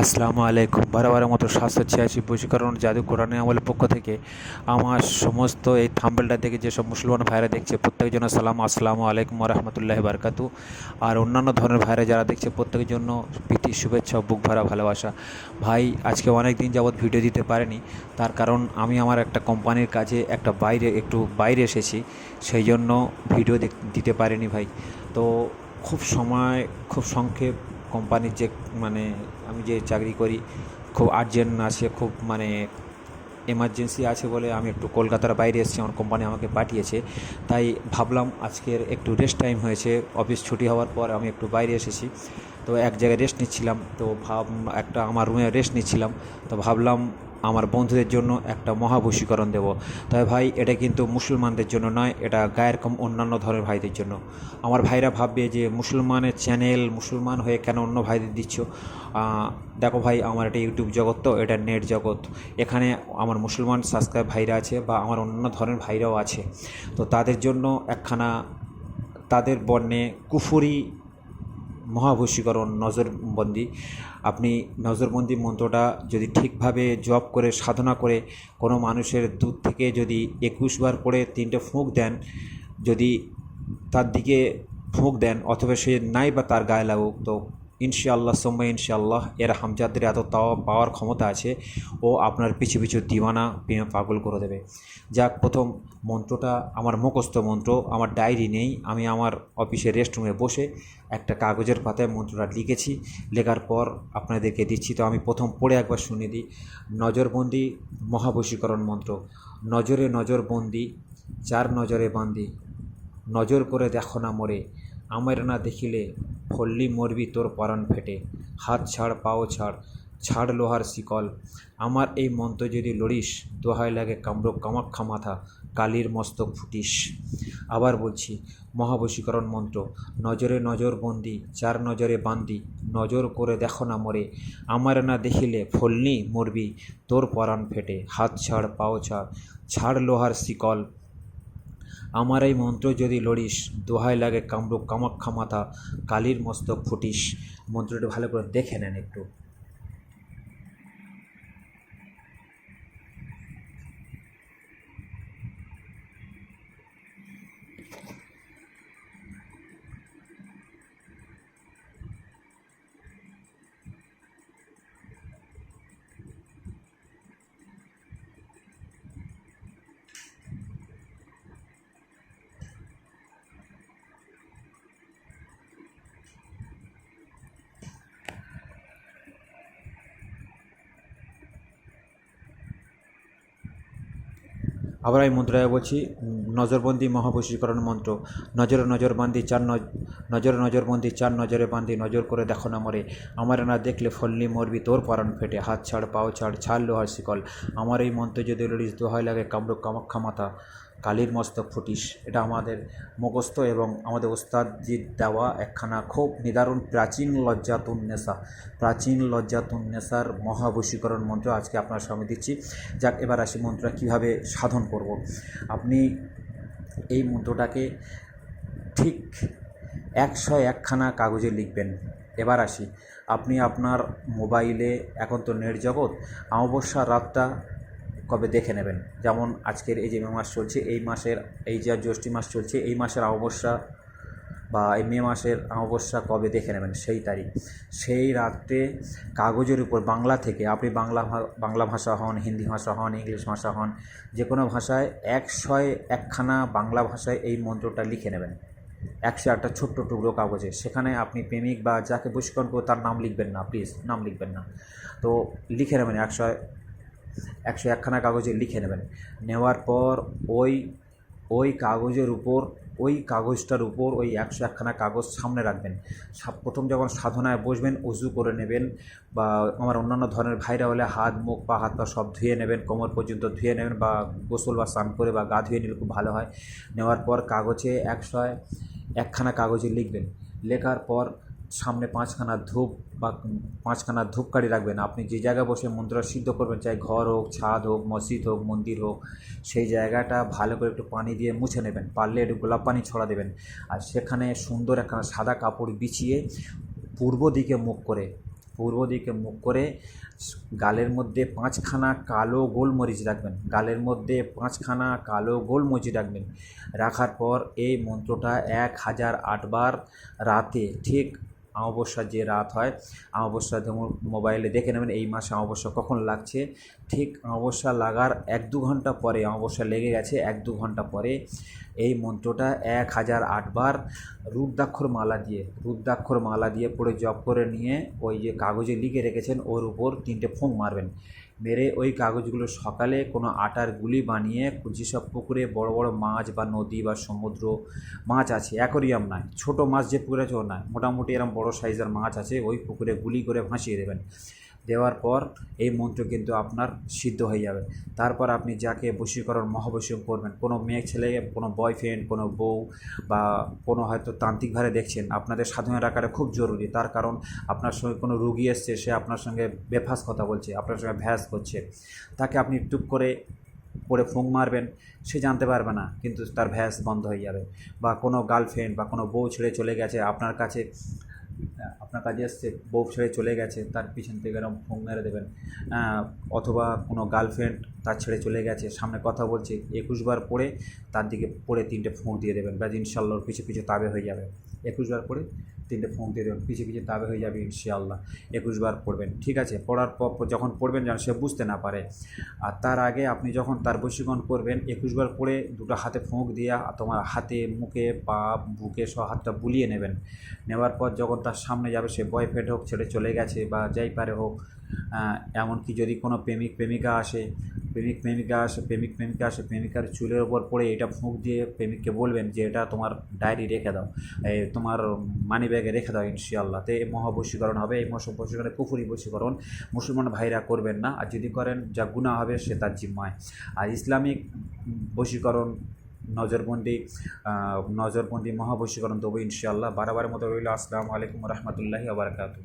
আসসালামু আলাইকুম। বারবারের মতো সাতশো ছিয়াশি বশীকরণ জাদু কোরআনে আমলের পক্ষ থেকে আমার সমস্ত এই থাম্বেলটা দেখে যেসব মুসলমান ভাইরা দেখছে, প্রত্যেকের জন্য সালাম, আসসালামু আলাইকুম রহমতুল্লাহ বারকাতু আর অন্যান্য ধরনের ভাইরা যারা দেখছে, প্রত্যেকের জন্য প্রীতি, শুভেচ্ছা, বুক ভরা ভালোবাসা। ভাই, আজকে অনেক দিন যাবৎ ভিডিও দিতে পারেনি। তার কারণ আমি আমার একটা কোম্পানির কাজে একটা বাইরে, একটু বাইরে এসেছি। সেই জন্য ভিডিও দিতে পারিনি ভাই। তো খুব সময়, খুব সংক্ষেপ কোম্পানির যে মানে আমি যে চাকরি করি, খুব আর্জেন্ট আছে, খুব মানে এমার্জেন্সি আছে বলে আমি একটু কলকাতার বাইরে এসেছি, আমার কোম্পানি আমাকে পাঠিয়েছে। তাই ভাবলাম আজকের একটু রেস্ট টাইম হয়েছে অফিস ছুটি হওয়ার পর আমি একটু বাইরে এসেছি। তো এক জায়গায় রেস্ট নিচ্ছিলাম, তো ভাব, একটা আমার রুমে রেস্ট নিচ্ছিলাম, তো ভাবলাম আমার বন্ধুদের জন্য একটা মহাবশীকরণ দেব। তবে ভাই, এটা কিন্তু মুসলমানদের জন্য নয়, এটা গায়ের কম অন্যান্য ধরনের ভাইদের জন্য। আমার ভাইরা ভাববে যে মুসলমানের চ্যানেল মুসলমান হয়ে কেন অন্য ভাইদের দিচ্ছ? দেখো ভাই, আমার এটা ইউটিউব জগৎ তো, এটা নেট জগৎ। এখানে আমার মুসলমান সাবস্ক্রাইব ভাইরা আছে বা আমার অন্য ধরনের ভাইরাও আছে। তো তাদের জন্য একখানা, তাদের বর্ণে কুফুরি মহাবশীকরণ নজরবন্দি। আপনি নজরবন্দি মন্ত্রটা যদি ঠিকভাবে জপ করে, সাধনা করে, কোনো মানুষের দুধ থেকে যদি একুশ বার করে তিনটে ফুঁক দেন, যদি তার দিকে ফুঁক দেন, অথবা সে নাই বা তার গায়ে লাগুক, তো ইনশাআল্লাহ, সোম্মা ইনশাআল্লাহ, এর হামজাদের এত তাওয়া পাওয়ার ক্ষমতা আছে, ও আপনার পিছু পিছু দিওয়ানা পাগল করে দেবে। যাক, প্রথম মন্ত্রটা, আমার মুখস্থ মন্ত্র, আমার ডায়েরি নেই, আমি আমার অফিসের রেস্ট রুমে বসে একটা কাগজের পাতায় মন্ত্রটা লিখেছি, লেখার পর আপনাদেরকে দিচ্ছি। তো আমি প্রথম পড়ে একবার শুনে দিই, নজরবন্দি মহাবশীকরণ মন্ত্র। নজরে নজরবন্দি চার নজরে বান্দি, নজর করে দেখো না মরে। আমার না দেখিলে ফল্লি মরবি তোর পরাণ ফেটে। হাত ছাড়, পাও ছাড় ছাড় লোহার শিকল। আমার এই মন্ত্র যদি লড়িস, দোহায় লাগে কামড় কামাক্ষা মাথা, কালির মস্তক ফুটিস। আবার বলছি, মহাবশীকরণ মন্ত্র, নজরে নজর বন্দি চার নজরে বান্দি, নজর করে দেখো না মরে। আমার না দেখিলে ফলনি মরবি তোর পরাণ ফেটে। হাত ছাড়, পাও ছাড় ছাড় লোহার শিকল। আমার এই মন্ত্র যদি লড়িস, দোহায় লাগে কামরূপ কামাক্ষা মাথা কালীর মস্তক ফুটিস। মন্ত্রটা ভালো করে দেখে নেন একটু। আবার আমি মুদ্রায় বলছি, নজরবন্দি মহাবশীকরণ মন্ত্র। নজরে নজর বান্দি, চার নজ- নজরে নজর নজরবন্দি চার নজরে বান্দি, নজর করে দেখো না মরে। আমার না দেখলে ফল্লি মরবি, তোর পরাণ ফেটে। হাত ছাড়, পাও ছাড় ছাড় লোহার শিকল আমার এই মন্ত্র যদি লড়িস দোহায় লাগে কামরূপ কামাক্ষা মাথা কালীর মস্তক ফুটিস। এটা আমাদের মুখস্থ এবং আমাদের ওস্তাদজির দেওয়া একখানা খুব নিদারুণ প্রাচীন লজ্জাতুন নেশা প্রাচীন লজ্জাতুন নেশার মহাবশীকরণ মন্ত্র আজকে আপনার সামনে দিচ্ছি। যাক, এবার আসি মন্ত্রটা কীভাবে সাধন করব। আপনি এই মন্ত্রটাকে ঠিক একশো একখানা কাগজে লিখবেন। এবার আসি। আপনি আপনার মোবাইলে এখন তো নেট জগৎ অমাবস্যা রাতটা কবে দেখে নেবেন। যেমন আজকের এই যে মে মাস চলছে, এই মাসের, এই যে জ্যৈষ্ঠী মাস চলছে, এই মাসের অমাবস্যা বা এই মে মাসের অমাবস্যা কবে দেখে নেবেন? সেই তারিখ। সেই রাত্রে কাগজের উপর বাংলা থেকে, আপনি বাংলা বাংলা ভাষা হন, হিন্দি ভাষা হন, ইংলিশ ভাষা হন যে কোনো ভাষায় একশয় একখানা বাংলা ভাষায় এই মন্ত্রটা লিখে নেবেন। একশো একটা ছোট্ট টুকরো কাগজে। সেখানে আপনি প্রেমিক বা যাকে বশীকরণ করো তার নাম লিখবেন না প্লিজ নাম লিখবেন না। তো লিখে নেবেন একশো একশো একখানা কাগজে লিখে নেবেন। নেওয়ার পর ওই ওই কাগজের উপর, ওই কাগজটার উপর ওই একশো একখানা কাগজ সামনে রাখবেন। প্রথম যখন সাধনায় বসবেন, উজু করে নেবেন বা আমার অন্যান্য ধরনের ভাইরা হলে হাত, মুখ, পা, হাত, পা সব ধুয়ে নেবেন, কোমর পর্যন্ত ধুয়ে নেবেন বা গোসল বা স্নান করে বা গা ধুয়ে নিলে খুব ভালো হয়। নেওয়ার পর কাগজে একশো একখানা কাগজে লিখবেন। লেখার পর সামনে পাঁচখানা ধূপ বা পাঁচখানা ধূপকাঠি রাখবেন। আপনি যে জায়গায় বসে মন্ত্র সিদ্ধ করবেন, চাই ঘর হোক, ছাদ হোক, মসজিদ হোক, মন্দির হোক, সেই জায়গাটা ভালো করে একটু পানি দিয়ে মুছে নেবেন। পারলে একটু গোলাপ পানি ছড়া দেবেন। আর সেখানে সুন্দর একখানা সাদা কাপড় বিছিয়ে পূর্ব দিকে মুখ করে, পূর্ব দিকে মুখ করে গালের মধ্যে পাঁচখানা কালো গোলমরিচ রাখবেন। গালের মধ্যে পাঁচখানা কালো গোলমরিচ রাখবেন। রাখার পর এই মন্ত্রটা এক হাজার আটবার রাতে ঠিক অমাবস্যার যে রাত হয়, অমাবস্যা যেমন মোবাইলে দেখে নেবেন এই মাসে অমাবস্যা কখন লাগছে। ঠিক অমাবস্যা লাগার এক দু ঘণ্টা পরে, অমাবস্যা লেগে গেছে এক দু ঘণ্টা পরে এই মন্ত্রটা এক হাজার আটবার রুদ্রাক্ষর মালা দিয়ে, রুদ্রাক্ষর মালা দিয়ে পড়ে জপ করে নিয়ে ওই যে কাগজে লিখে রেখেছেন, ওর উপর তিনটে ফোঁক মারবেন। মেরে ওই কাগজগুলো সকালে কোনো আটার গুলি বানিয়ে যেসব পুকুরে বড় বড় মাছ বা নদী বা সমুদ্র মাছ আছে, অ্যাকোরিয়াম নাই। ছোট মাছ যে পুকুরে আছে, ও নয় মোটামুটি এরকম বড় সাইজের মাছ আছে, ওই পুকুরে গুলি করে ভাসিয়ে দেবেন। দেওয়ার পর এই মন্ত্র কিন্তু আপনার সিদ্ধ হয়ে যাবে। তারপর আপনি যাকে বশীকরণ, মহাবশীকরণ করবেন, কোনো মেয়ে, ছেলে, কোনো বয়ফ্রেন্ড কোনো বউ বা কোনো হয়তো তান্ত্রিকভাবে দেখছেন, আপনাদের সাধনের আকারে খুব জরুরি। তার কারণ আপনার সঙ্গে কোনো রুগী এসছে, সে আপনার সঙ্গে বেফাস কথা বলছে, আপনার সঙ্গে ভ্যাস করছে। তাকে আপনি টুক করে পরে ফোঁক মারবেন, সে জানতে পারবে না, কিন্তু তার ভ্যাস বন্ধ হয়ে যাবে। বা কোনো গার্লফ্রেন্ড বা কোনো বউ ছেড়ে চলে গেছে, আপনার কাছে আপনার কাজে এসছে, বউ ছেড়ে চলে গেছে, তার পিছন থেকে এরকম ফোন মেরে দেবেন। অথবা কোনো গার্লফ্রেন্ড তার ছেড়ে চলে গেছে, সামনে কথা বলছে একুশবার পরে তার দিকে পড়ে তিনটে ফোঁক দিয়ে দেবেন। বা ইনশাল্লাহর পিছু পিছু তাবে হয়ে যাবে। একুশবার পড়ে তিনটে ফোঁক দিয়ে দেবেন পিছিয়ে পিছিয়ে তাবে হয়ে যাবে ইনশাআল্লাহ। একুশবার পড়বেন, ঠিক আছে? পড়ার পর যখন পড়বেন যেন সে বুঝতে না পারে। আর তার আগে আপনি যখন তার বশীকরণ করবেন একুশবার পড়ে দুটো হাতে ফোঁক দিয়ে তোমার হাতে, মুখে, পা, বুকে সব হাতটা বুলিয়ে নেবেন। নেওয়ার পর যখন তার সামনে যাবে, সে বয়ফ্রেন্ড হোক ছেড়ে চলে গেছে বা যাই পারে হোক এমনকি যদি কোনো প্রেমিক, প্রেমিকা আসে প্রেমিক প্রেমিকা আসে, প্রেমিক প্রেমিকা আসে, প্রেমিকার চুলের ওপর পড়ে এটা ফুঁক দিয়ে প্রেমিককে বলবেন যে এটা তোমার ডায়েরি রেখে দাও তোমার মানি ব্যাগে রেখে দাও ইনশাআল্লাহ। তো এই মহাবশীকরণ হবে, এই মহাবশীকরণে কুফুরি বশীকরণ মুসলমান ভাইরা করবেন না, আর যদি করেন যা গুণা হবে সে তার জিম্মায়। আর ইসলামিক বশীকরণ, নজরবন্দি নজরবন্দি মহাবশীকরণ দেবো ইনশাআল্লাহ। বারবার মতো রইল, আসসালামু আলাইকুম রহমতুল্লাহি আবরকাতু